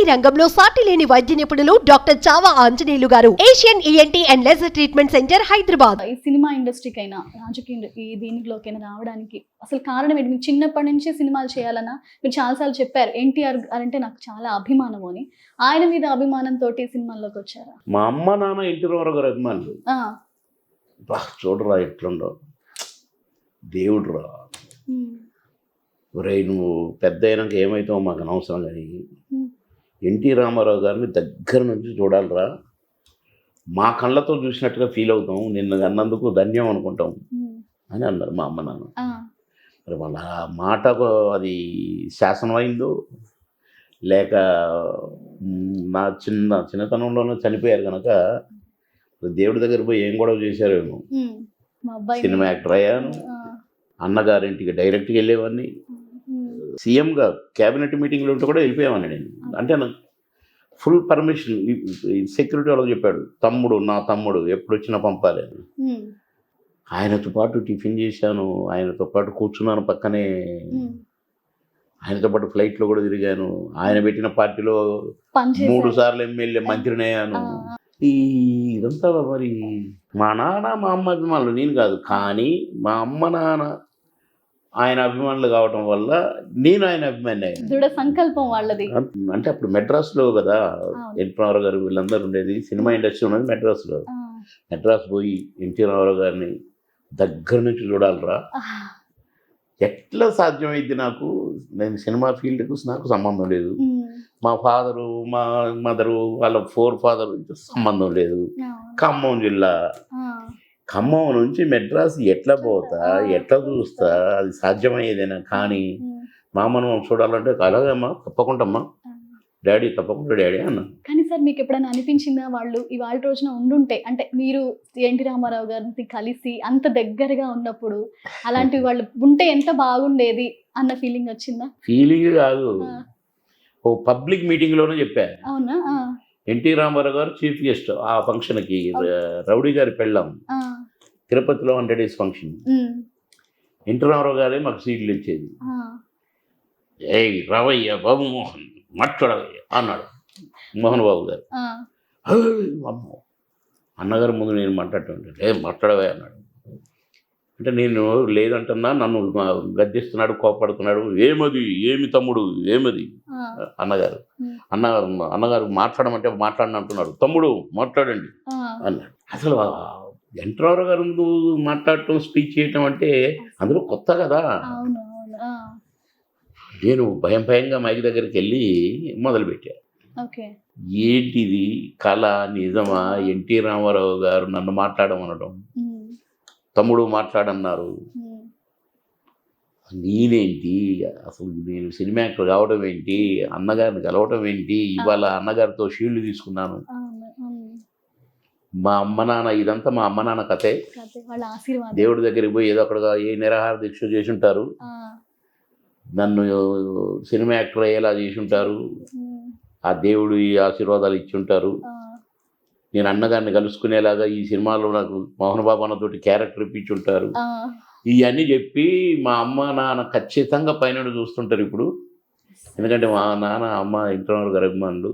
ENT రంగంలో సాటి లేని వైద్య నిపుణులు డాక్టర్ చావా ఆంజనేయులు గారు. Asian ENT and laser treatment centre Hyderabad. ఈ సినిమా ఇండస్ట్రీకైనా రాజకీయ ఈ దీనిలోకైనా రావడానికి అసలు కారణం ఏంటి? మీకు చిన్నప్పటి నుంచి సినిమాలు చేయాలన్నా మీరు చాలాసార్లు చెప్పారు ఎన్టీఆర్ అంటే నాకు చాలా అభిమానం అని. ఆయన మీద అభిమానంతో సినిమాల్లోకి వచ్చారా? మా అమ్మ నాన్న ఇంటి రామారావు గారు అభిమానులు. ఆ, బా చూడరా ఎట్లుండో. దేవుడు రా. ఒరే నువ్వు పెద్ద అయినాక ఏమవుతావో మాకు అనవసరం కానీ ఎన్టీ రామారావు గారిని దగ్గర నుంచి చూడాలిరా. మా కళ్ళతో చూసినట్టుగా ఫీల్ అవుతాం. నిన్ను అన్నందుకు ధన్యం అనుకుంటాం ఉమ్, అని అన్నారు మా అమ్మ నాన్న. మరి వాళ్ళ మాటకు అది శాసనమైందో లేక మ్, నా చిన్న చిన్నతనంలోనే చనిపోయారు కనుక దేవుడి దగ్గర పోయి ఏం గొడవ చేశారేమో అబ్బాయి సినిమా యాక్టర్ అయ్యాను. అన్నగారింటికి డైరెక్ట్గా వెళ్ళేవాడిని. ఉమ్, సీఎంగా క్యాబినెట్ మీటింగ్లో ఉంటే కూడా వెళ్ళిపోయామని నేను. అంటే నాకు ఫుల్ పర్మిషన్ సెక్యూరిటీ వాళ్ళకి చెప్పాడు తమ్ముడు నా తమ్ముడు ఎప్పుడు వచ్చినా పంపాలి. అని. ఆయనతో పాటు టిఫిన్ చేశాను ఆయనతో పాటు కూర్చున్నాను పక్కనే. ఆయనతో పాటు ఫ్లైట్లో కూడా తిరిగాను. ఆయన పెట్టిన పార్టీలో మూడు. సార్లు ఎమ్మెల్యే మంత్రిని అయ్యాను. ఈ ఇదంతా మరి మా నాన్న మా అమ్మ అభిమానులు నేను కాదు. కానీ మా అమ్మ నాన్న ఆయన అభిమానులు కావటం వల్ల నేను ఆయన అభిమాని దృఢ సంకల్పం వాళ్ళది. అంటే అప్పుడు మెడ్రాస్లో కదా. ఎన్టీ రామారావు గారు వీళ్ళందరూ ఉండేది. సినిమా ఇండస్ట్రీ ఉన్నది మెడ్రాస్లో. మెడ్రాస్ పోయి ఎన్టీ రామారావు గారిని దగ్గర నుంచి చూడాలిరా. ఎట్లా సాధ్యమైంది నాకు? నేను సినిమా ఫీల్డ్కు నాకు సంబంధం లేదు. మా ఫాదరు మా మదరు వాళ్ళ ఫోర్ ఫాదర్ సంబంధం లేదు. ఖమ్మం జిల్లా. ఖమ్మం నుంచి మెడ్రాస్ ఎట్లా పోతా ఎట్లా చూస్తా అది సాధ్యమయ్యేదేనా? కానీ మా మనం చూడాలంటే అలాగమ్మా తప్పకుండా అమ్మా. డాడీ తప్పకుండా డాడీ అన్న. కానీ సార్ మీకు ఎప్పుడైనా అనిపించిందా వాళ్ళు ఇవాళ రోజున ఉండుంటే? అంటే మీరు ఎన్టీ రామారావు గారిని కలిసి అంత దగ్గరగా ఉన్నప్పుడు అలాంటి వాళ్ళు ఉంటే ఎంత బాగుండేది అన్న ఫీలింగ్ వచ్చిందా? ఫీలింగ్ కాదు. ఓ పబ్లిక్ మీటింగ్లోనే చెప్పా. అవునా? ఆ, NT Rama Rao garu chief guest ఆ ఫంక్షన్కి రౌడీ గారి పెళ్ళాం. తిరుపతిలో హండ్రెడ్ డేస్ ఫంక్షన్. ఉమ్, ఎన్టీ రామారావు గారే మాకు సీట్లు ఇచ్చేది. ఏయ్ రవయ్య బాబు మోహన్ మాట్లాడవయ్య అన్నాడు మోహన్ బాబు గారు. ఆ, "ఏయ్, అమ్మో. అన్నగారు ముందు నేను మాట్లాడుతుంటే ఏ మాట్లాడవే అన్నాడు. అంటే నేను లేదంటున్నా నన్ను గద్దిస్తున్నాడు కోపడుతున్నాడు ఏమది? ఏమి తమ్ముడు? ఏమది? అన్నగారు. అన్నగారు అన్నగారు మాట్లాడమంటే మాట్లాడను అంటున్నాడు తమ్ముడు మాట్లాడండి అన్నాడు. అసలు ఎంట్రావు గారు ముందు మాట్లాడటం స్పీచ్ చేయటం అంటే అందులో కొత్త కదా. నేను భయం భయంగా మైక్ దగ్గరికి వెళ్ళి మొదలుపెట్టా. ఓకే. ఏంటిది? కళ నిజమా? ఎన్టీ రామారావు గారు నన్ను మాట్లాడమనడం. తమ్ముడు మాట్లాడన్నారు. నేనేంటి? అసలు నేను సినిమా యాక్టర్ కావడం ఏంటి? అన్నగారిని కలవడం ఏంటి? ఇవాళ అన్నగారితో షీల్డ్ తీసుకున్నాను. మా అమ్మ నాన్న ఇదంతా మా అమ్మ నాన్న కథే. దేవుడి దగ్గరికి పోయి ఏదో అక్కడ ఏ నిరాహార దీక్ష చేసి ఉంటారు నన్ను సినిమా యాక్టర్ అయ్యేలా చేసి ఉంటారు ఆ దేవుడు ఈ ఆశీర్వాదాలు ఇచ్చి ఉంటారు నేను అన్నగారిని కలుసుకునేలాగా ఈ సినిమాలో నాకు మోహన్ బాబు అన్నతోటి క్యారెక్టర్ ఇప్పించి ఉంటారు ఇవన్నీ చెప్పి మా అమ్మ నాన్న ఖచ్చితంగా పైన చూస్తుంటారు ఇప్పుడు. ఎందుకంటే మా నాన్న అమ్మ ఇంటర్నల్ గారు అభిమానులు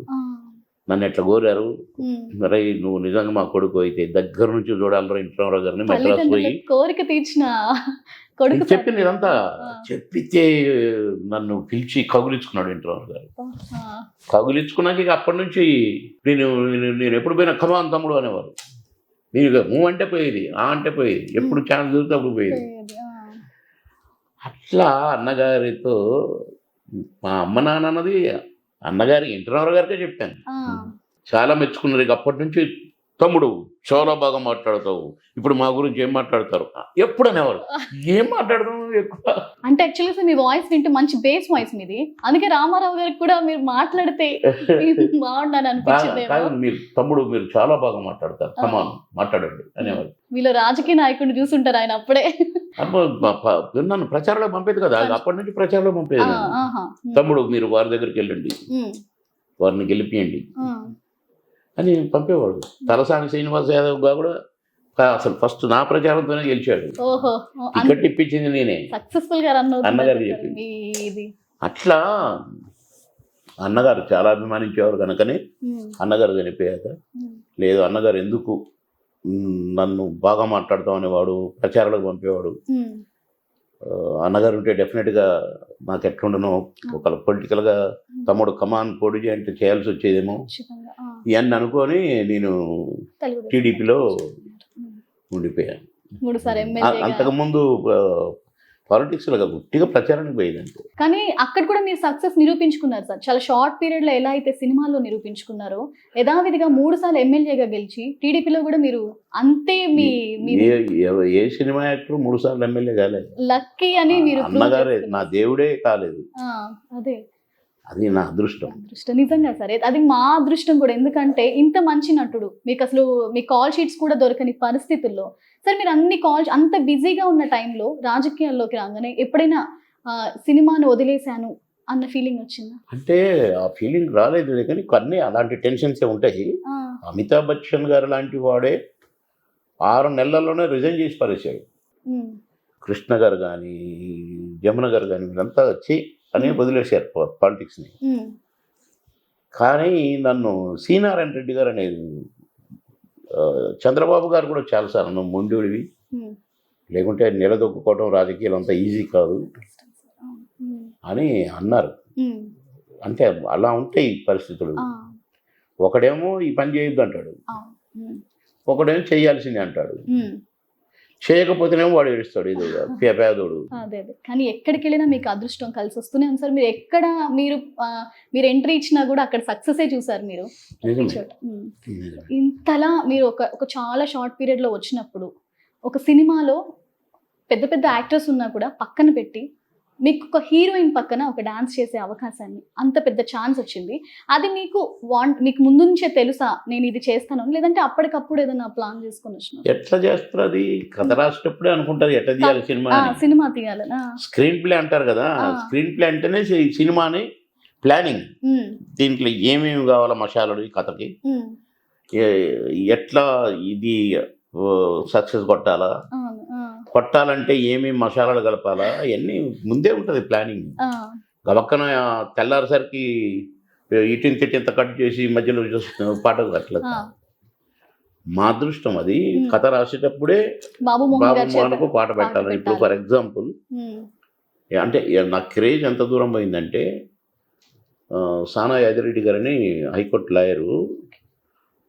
నన్ను ఎట్లా కోరారు. మరి నువ్వు నిజంగా మా కొడుకు అయితే దగ్గర నుంచి చూడాలరా ఇంటర్నల్ గారిని మెడ్రాస్ పోయి. కోరిక తీర్చిన కొడుకు. చెప్పింది ఇదంతా చెప్పితే నన్ను పిలిచి కగులించుకున్నాడు ఇంటర్నల్ గారు. కగులించుకున్నాక ఇక అప్పటి నుంచి నేను నేను- ఎప్పుడు పోయినా కమాన్ తమ్ముడు అనేవారు. నేను నువ్వు అంటే పోయేది ఆ అంటే పోయేది ఎప్పుడు ఛానల్ చూస్తే అప్పుడు పోయేది. అట్లా అన్నగారితో మా అమ్మ నాన్న అన్నది అన్నగారికి ఇంటర్నర్ గారికే చెప్పాను. చాలా మెచ్చుకున్నారు. ఇక అప్పటి నుంచి తమ్ముడు చాలా బాగా మాట్లాడతావు. ఇప్పుడు మా గురించి ఏం మాట్లాడతారు? ఎప్పుడు అనేవారు ఏం మాట్లాడతావు ఎక్కువ? అంటే యాక్చువల్గా సార్ మీ వాయిస్ వింటే మంచి బేస్ వాయిస్ మీది. అందుకే రామారావు గారికి కూడా మీరు మాట్లాడితే అనిపించింది మీరు తమ్ముడు మీరు చాలా బాగా మాట్లాడతారు. కమాన్ మాట్లాడండి అనేవారు వీళ్ళు రాజకీయ నాయకుడిని చూసుంటారు ఆయన అప్పుడే. నన్ను ప్రచారంలో పంపేది కదా అప్పటి నుంచి ప్రచారంలో పంపేది తమ్ముడు మీరు వారి దగ్గరికి వెళ్ళండి. వారిని గెలిపియండి. అని పంపేవాడు తలసాని శ్రీనివాస్ యాదవ్ కూడా అసలు ఫస్ట్ నా ప్రచారంతోనే గెలిచాడు. టికెట్ ఇప్పించింది నేనే. సక్సెస్ఫుల్గా అవుతుంది చెప్పింది. అట్లా అన్నగారు చాలా అభిమానించేవారు కనుకనే అన్నగారు చనిపోయాక లేదు అన్నగారు ఎందుకు నన్ను బాగా మాట్లాడతాం అనేవాడు ప్రచారాలకు పంపేవాడు. అన్నగారు ఉంటే డెఫినెట్గా నాకు ఎట్లుండనో ఒక పొలిటికల్గా తమ్ముడు కమాన్ పొడి అంటే చేయాల్సి వచ్చేదేమో. ఇవన్నీ అనుకొని నేను టీడీపీలో ఉండిపోయాను అంతకుముందు పాలిటిక్స్లో గుట్టిగా ప్రచారానికి పోయేదంటే కానీ అక్కడ కూడా మీరు సక్సెస్ నిరూపించుకున్నారు సార్. చాలా షార్ట్ పీరియడ్లో ఎలా అయితే సినిమాల్లో నిరూపించుకున్నారో యథావిధిగా మూడు సార్లు ఎమ్మెల్యేగా గెలిచి టీడీపీలో కూడా మీరు అంతే మీ ఏ సినిమా యాక్టర్ మూడు సార్లు ఎమ్మెల్యే కాలేదు. లక్కీ అని మీరు అన్నగారే నా. దేవుడే కాలేదు. అదే. అది నా అదృష్టం. అదృష్టం. నిజంగా సరే అది మా అదృష్టం కూడా. ఎందుకంటే ఇంత మంచి నటుడు మీకు అసలు మీ కాల్ షీట్స్ కూడా దొరకని పరిస్థితుల్లో సరే మీరు అన్ని కాల్ అంత బిజీగా ఉన్న టైంలో రాజకీయాల్లోకి రాగానే ఎప్పుడైనా సినిమాను వదిలేశాను అన్న ఫీలింగ్ వచ్చిందా? అంటే ఆ ఫీలింగ్ రాలేదు. కానీ కొన్ని అలాంటి టెన్షన్సే ఉంటాయి. అమితాబ్ బచ్చన్ గారు లాంటి వాడే ఆరు నెలల్లోనే రిజైన్ చేసి పారేశాడు. కృష్ణ గారు కానీ జమున గారు కానీ వీళ్ళంతా వచ్చి అని వదిలేశారు పాలిటిక్స్ని. కానీ నన్ను సీనారాయణ రెడ్డి గారు అనేది ఆ, చంద్రబాబు గారు కూడా చాలాసార్లు నువ్వు మొండివి ఉమ్. లేకుంటే నిలదొక్కుకోవడం రాజకీయాలు అంత ఈజీ కాదు. అని అన్నారు. అంటే అలా ఉంటాయి పరిస్థితులు. ఒకడేమో ఈ పని చేయొద్దు అంటాడు ఒకడేమో చేయాల్సిందే అంటాడు. చేయకపోతేనేమో వాడు ఏడుస్తాడు. ఇది పేదోడు. అదే అదే. కానీ ఎక్కడికి వెళ్ళినా మీకు అదృష్టం కలిసి వస్తూనే ఉంది సార్. మీరు ఎక్కడ మీరు మీరు ఎంట్రీ ఇచ్చినా కూడా అక్కడ సక్సెసే చూసారు మీరు. ఇంతలా మీరు ఒక ఒక చాలా షార్ట్ పీరియడ్లో వచ్చినప్పుడు ఒక సినిమాలో పెద్ద పెద్ద యాక్టర్స్ ఉన్నా కూడా పక్కన పెట్టి మీకు ఒక హీరోయిన్ పక్కన ఒక డాన్స్ చేసే అవకాశాన్ని అంత పెద్ద ఛాన్స్ వచ్చింది. అది మీకు వాంట్ మీకు ముందు నుంచే తెలుసా నేను ఇది చేస్తాను లేదంటే అప్పటికప్పుడు ఏదైనా ప్లాన్ చేసుకొని వచ్చిన ఎట్లా చేస్తారు అది? కథ రాసేటప్పుడే అనుకుంటారు ఎట్లా తీయాలి సినిమా. సినిమా తీయాలనా స్క్రీన్ ప్లే అంటారు కదా. స్క్రీన్ ప్లే అంటేనే సినిమాని ప్లానింగ్. దీంట్లో ఏమేమి కావాలో మసాలాలు ఈ కథకి. ఎట్లా ఇది సక్సెస్ కొట్టాలా? కొట్టాలంటే ఏమేమి మసాలాలు కలపాలా? అవన్నీ ముందే ఉంటుంది ప్లానింగ్ ఆ, గబక్కన తెల్లారేసరికి ఇటింత ఇటింత కట్ చేసి మధ్యలో చూస్తున్న పాట అట్లా. ఆ. మా అదృష్టం అది. కథ రాసేటప్పుడే బాబు మోహన్కు పాట పాట పెట్టాలి. ఇప్పుడు. ఫర్ ఎగ్జాంపుల్ అంటే నా క్రేజ్ ఎంత దూరం పోయిందంటే సానా యాదిరెడ్డి గారని హైకోర్టు లాయరు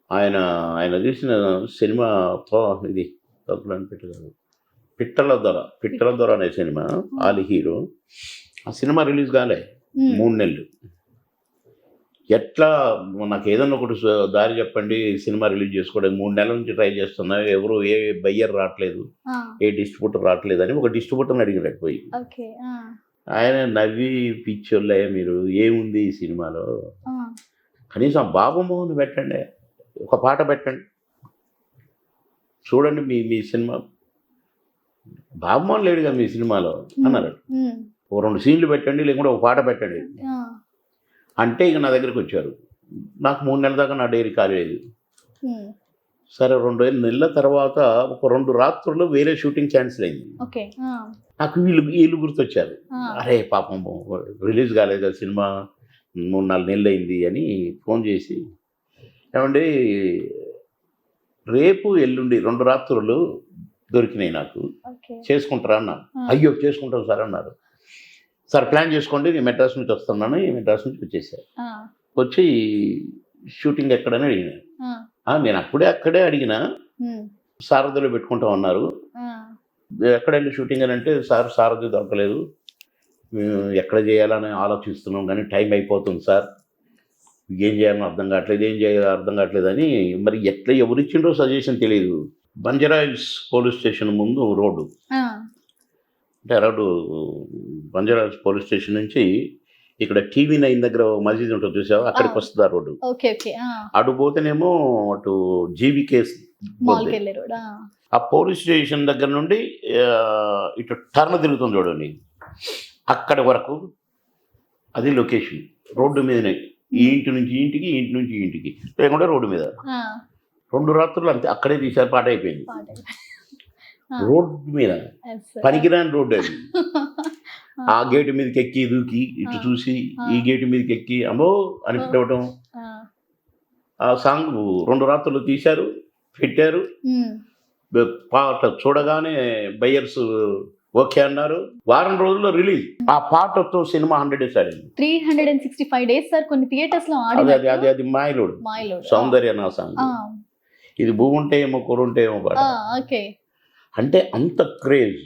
ఆయన ఆయన తీసిన సినిమా ఇది తప్పులని పెట్టగారు పిట్టల దొర పిట్టల దొర అనే సినిమా ఆలి హీరో. ఆ సినిమా రిలీజ్ కాలే మూడు నెలలు. ఎట్లా నాకు ఏదన్నా ఒకటి దారి చెప్పండి సినిమా రిలీజ్ చేసుకోవడానికి మూడు నెలల నుంచి ట్రై చేస్తున్నా ఎవరు ఏ బయ్యర్ రావట్లేదు ఏ డిస్ట్రిబ్యూటర్ రావట్లేదు అని ఒక డిస్ట్రిబ్యూటర్ని అడిగినట్టు పోయి. ఆయన నవ్వి పిచ్చోళ్ళే మీరు ఏముంది ఈ సినిమాలో? కనీసం బాబుమోహన్ పెట్టండి ఒక పాట పెట్టండి. చూడండి మీ మీ సినిమా. బాబుమోహన్ లేడుగా మీ సినిమాలో? అన్నారు ఓ రెండు సీన్లు పెట్టండి లేకుంటే ఒక పాట పెట్టండి. అంటే ఇక నా దగ్గరికి వచ్చారు. నాకు మూడు నెలల దాకా నా డైరీ కాలేదు సరే రెండు నెలల తర్వాత ఒక రెండు రాత్రుల్లో వేరే షూటింగ్ క్యాన్సిల్ అయింది. నాకు వీళ్ళు వీళ్ళు గుర్తొచ్చారు. అరే పాపం రిలీజ్ కాలేదు ఆ సినిమా. మూడు నాలుగు నెలలు అయింది అని ఫోన్ చేసి ఏమండి రేపు ఎల్లుండి రెండు రాత్రులు దొరికినాయి నాకు. చేసుకుంటారా అన్నా ఆ, అయ్యో చేసుకుంటాం సార్ అన్నారు. సార్ ప్లాన్ చేసుకోండి నేను మెడ్రాస్ నుంచి వస్తున్నాను ఈ మెడ్రాస్ నుంచి వచ్చేసాను ఆ, వచ్చి షూటింగ్ ఎక్కడని అడిగినా. ఆ, "ఆ, నేను అప్పుడే అక్కడే అడిగినా సారథిలో పెట్టుకుంటాం అన్నారు. ఆ, ఎక్కడ వెళ్ళి షూటింగ్ అని అంటే సార్ సారథి దొరకలేదు. మేము ఎక్కడ చేయాలని ఆలోచిస్తున్నాం కానీ టైం అయిపోతుంది సార్. ఏం చేయాలని అర్థం కావట్లేదు ఏం చేయాలో అర్థం కావట్లేదు అని మరి ఎట్లా ఎవరిచ్చిండ్రో సజెషన్ తెలియదు బంజారాయిల్స్ పోలీస్ స్టేషన్ ముందు రోడ్డు. అంటే రోడ్డు బంజారాయిల్స్ పోలీస్ స్టేషన్ నుంచి ఇక్కడ టీవీ నైన్ దగ్గర మసీద్ ఉంటుంది చూసావా? అక్కడికి. వస్తుంది ఆ రోడ్డు. అటు పోతేనేమో అటు రోడ్ ఆ, పోలీస్ స్టేషన్ దగ్గర నుండి ఇటు టర్న్ తిరుగుతుంది చూడండి. అక్కడి వరకు అది లొకేషన్. రోడ్డు మీదనే. ఈ ఇంటి నుంచి ఇంటికి ఇంటి నుంచి ఇంటికి. లేకుంటే రోడ్డు మీద. రెండు రాత్రులు అంతే అక్కడే తీశారు పాట అయిపోయింది. రోడ్డు మీద. పనికిరాని రోడ్డు అది. ఆ. గేటు మీదకి ఎక్కి దూకి ఇటు. చూసి. ఈ గేటు మీదకి ఎక్కి అమ్మో అని ఆ. పిలవటం ఆ, సాంగ్ రెండు రాత్రులు తీశారు పెట్టారు. పాట చూడగానే బయ్యర్స్ ఓకే అన్నారు. వారం రోజుల్లో రిలీజ్. ఆ పాటతో సినిమా హండ్రెడ్ డేస్ ఆడింది. Three hundred and sixty five days sir కొన్ని థియేటర్స్లో అది అది అది మాయలోడు. సౌందర్య నా సాంగ్. ఇది భూ ఉంటే ఏమో కూర ఉంటే ఏమో పాట. అంటే అంత క్రేజ్.